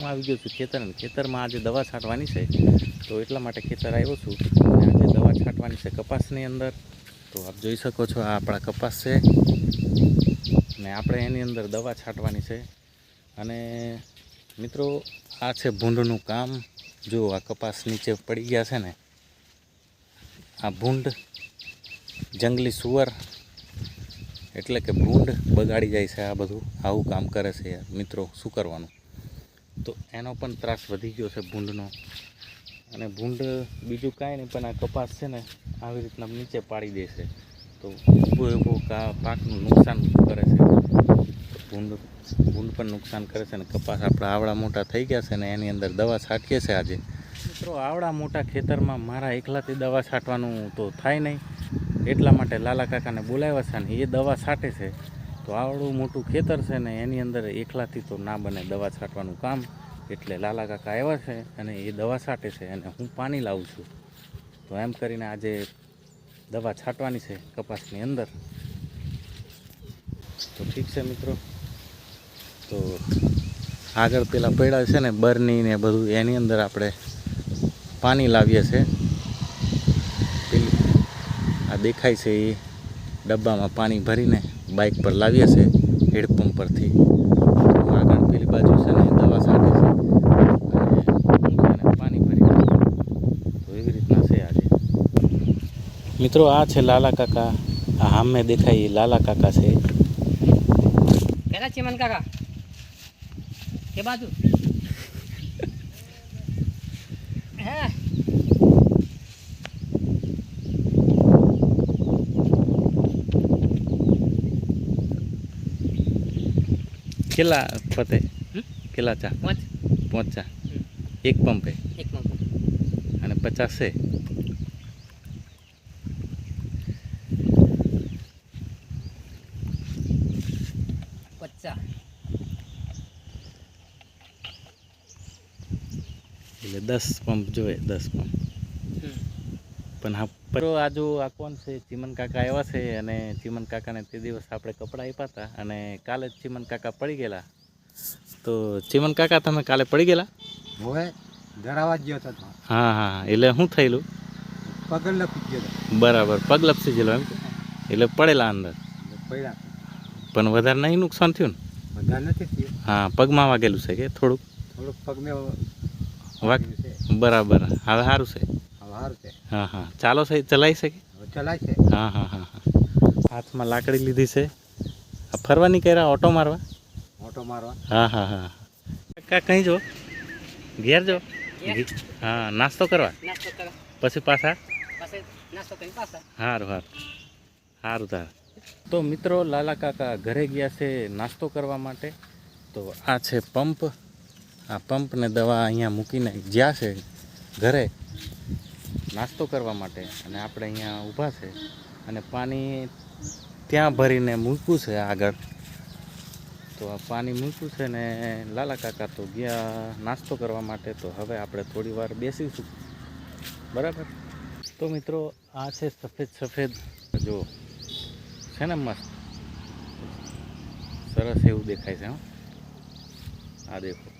હું આવી ગયો છું ખેતર ખેતરમાં આજે દવા છાંટવાની છે, તો એટલા માટે ખેતર આવ્યો છું. અને આજે દવા છાંટવાની છે કપાસની અંદર. તો આપ જોઈ શકો છો, આ આપણા કપાસ છે. અને આપણે એની અંદર દવા છાંટવાની છે. અને મિત્રો, આ છે ભૂંડનું કામ. જો આ કપાસ નીચે પડી ગયા છે ને, આ ભૂંડ જંગલી સુવર, એટલે કે ભૂંડ બગાડી જાય છે આ બધું. આવું કામ કરે છે મિત્રો, શું કરવાનું? તો એનો પણ ત્રાસ વધી ગયો છે ભૂંડનો. અને ભૂંડ બીજું કાંઈ નહીં, પણ આ કપાસ છે ને, આવી રીતના નીચે પાડી દે છે. તો ઊભો કા પાકનું નુકસાન કરે છે. ભૂંડ ભૂંડ પણ નુકસાન કરે છે ને કપાસ આપણા આવડા મોટા થઈ ગયા છે ને, એની અંદર દવા છાંટીએ છે આજે. મિત્રો, આવડા મોટા ખેતરમાં મારા એકલાથી દવા છાંટવાનું તો થાય નહીં. એટલા માટે લાલા કાકાને બોલાવ્યા છે ને એ દવા છાંટે છે. તો આવડું મોટું ખેતર છે ને, એની અંદર એકલાથી તો ના બને દવા છાંટવાનું કામ. એટલે લાલા કાકા આવ્યા છે અને એ દવા છાંટે છે અને હું પાણી લાવું છું. તો એમ કરીને આજે દવા છાંટવાની છે કપાસની અંદર. તો ઠીક છે મિત્રો. તો આગળ પેલા પૈડા છે ને બરની ને બધું, એની અંદર આપણે પાણી લાવીએ છીએ પેલી આ દેખાય છે એ ડબ્બામાં પાણી ભરીને બાઇક પર લાવીએ છીએ હેડપંપ પરથી તો આગળ પેલી બાજુ છે ને દવા છાંટે છે અને હું છે ને પાણી ભરી તો એવી રીતના છે આજે મિત્રો આ છે લાલા કાકા. આ સામે દેખાય લાલા કાકા છે. કેના ચીમન કાકા? કે બાજુ? હે? કેટલા પતે? હમ? કેટલા ચા? પાંચ. પાંચ ચા. એક પંપે? એક પંપે. અને પચાસ છે પચાસ એટલે દસ પંપ જોઈએ દસ પંપ. પણ હા pero આ આ કોણ છે? ચીમન કાકા આવ્યા છે અને ચીમન કાકાને તે દિવસ આપણે કપડાં આપ્યા હતા અને કાલે જ ચીમન કાકા પડી ગયેલા. તો ચીમન કાકા તમે કાલે પડી ગયેલા? હવે ધરાવા જ ગયો હતો હા હા એટલે શું થયેલું? પગલ લપી ગયો બરાબર પગ લપસી ગયેલો એમ એટલે પડેલા અંદર. પડ્યા પણ વધારે નહીં નુકસાન થયું ને? વધારે નથી થયું. હા પગમાં વાગેલું છે કે થોડુંક? થોડુંક છે બરાબર. હવે સારું છે? હવે સારું છે. હા હા. ચાલો સહી ચલાવી શકે ચલાય છે. હા હા હા હા. હાથમાં લાકડી લીધી છે. આ ફરવા નહીં કર્યા ઓટો મારવા? ઓટો મારવા. હા હા હા. કાકા કहीं જો? ઘેર જો? હા નાસ્તો કરવા? પછી પાછા? સારું નાસ્તો પાછા. સારું સારું સારું તાર. તો મિત્રો લાલા કાકા ઘરે ગયા છે નાસ્તો કરવા માટે. તો આ છે પંપ. આ પંપને દવા અહીંયા મૂકીને જ્યાં છે, ઘરે નાસ્તો કરવા માટે અને આપણે અહીંયા ઊભા છે અને પાણી ત્યાં ભરીને મૂક્યું છે આગળ. તો આ પાણી મૂક્યું છે ને લાલા કાકા તો ગયા નાસ્તો કરવા માટે, તો હવે આપણે થોડી વાર બેસીશું. બરાબર? તો મિત્રો, આ છે સફેદ સફેદ, જો છે ને મસ્ત. સરસ એવું દેખાય છે, હા. આ દેખો.